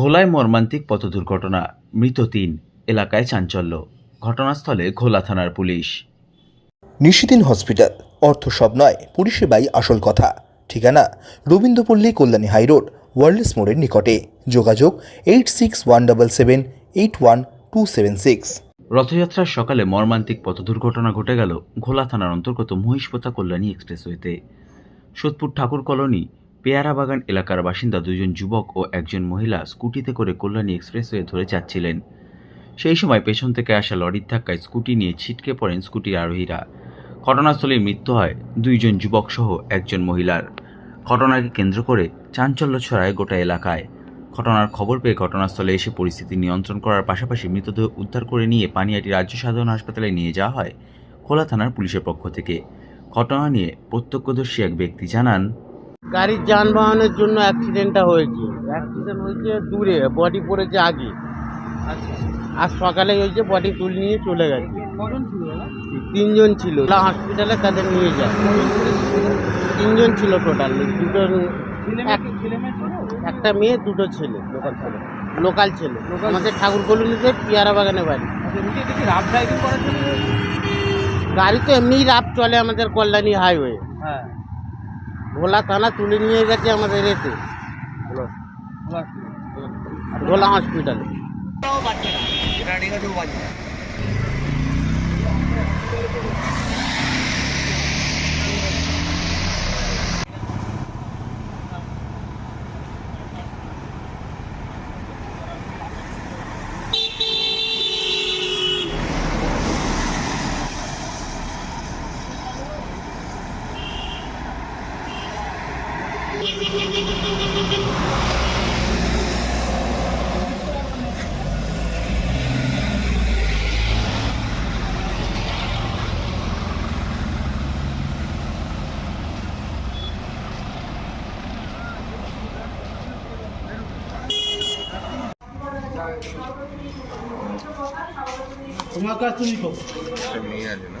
ঘোলায় মর্মান্তিক পথ দুর্ঘটনা মৃত তিন এলাকায় চাঞ্চল্য। ঘটনাস্থলে ঘোলা থানার পুলিশ। নিশিদিন হসপিটাল অর্থ সব নয় পরিষেবাই আসল কথা। ঠিকানা রবীন্দ্রপল্লী কল্যাণী হাইরোড ওয়ার্ল্ডস মোড়ের নিকটে। যোগাযোগ eight six one double seven eight one two seven six. রথযাত্রার সকালে মর্মান্তিক পথ দুর্ঘটনা ঘটে গেল ঘোলা থানার অন্তর্গত মহিষপোতা কল্যাণী এক্সপ্রেসওয়েতে। সোদপুর ঠাকুর কলোনি পেয়ারা বাগান এলাকার বাসিন্দা দুজন যুবক ও একজন মহিলা স্কুটিতে করে কল্যাণী এক্সপ্রেসওয়ে ধরে যাচ্ছিলেন। সেই সময় পেছন থেকে আসা লরির ধাক্কায় স্কুটি নিয়ে ছিটকে পড়েন স্কুটির আরোহীরা। ঘটনাস্থলে মৃত্যু হয় দুইজন যুবক সহ একজন মহিলার। ঘটনাকে কেন্দ্র করে চাঞ্চল্য ছড়ায় গোটা এলাকায়। ঘটনার খবর পেয়ে ঘটনাস্থলে এসে পরিস্থিতি নিয়ন্ত্রণ করার পাশাপাশি মৃতদেহ উদ্ধার করে নিয়ে পানিয়াটি রাজ্য সাধারণ হাসপাতালে নিয়ে যাওয়া হয় খোলা থানার পুলিশের পক্ষ থেকে। ঘটনা নিয়ে প্রত্যক্ষদর্শী এক ব্যক্তি জানান গাড়ির যানবাহনের জন্য অ্যাক্সিডেন্টটা হয়েছে। অ্যাক্সিডেন্ট হয়েছে দূরে বডি পড়েছে আগে। আর সকালে হয়েছে বডি তুলে নিয়ে চলে গেছে। তিনজন ছিল। হসপিটালে তাদের নিয়ে যায়। তিনজন ছিল টোটাল দুটো একটা মেয়ে দুটো ছেলে লোকাল ছেলে। লোকাল ছেলে। আমাদের ঠাকুর কলোনিতে পিয়ারা বাগানে বাড়ি। গাড়ি তো এমনিই রাফ চলে আমাদের কল্যাণী হাইওয়ে ভোলা থানা তুলে নিয়ে গেছে আমাদের এতে ভোলা হসপিটালে তোমার কাছে তুমি তো নিয়ে আসে না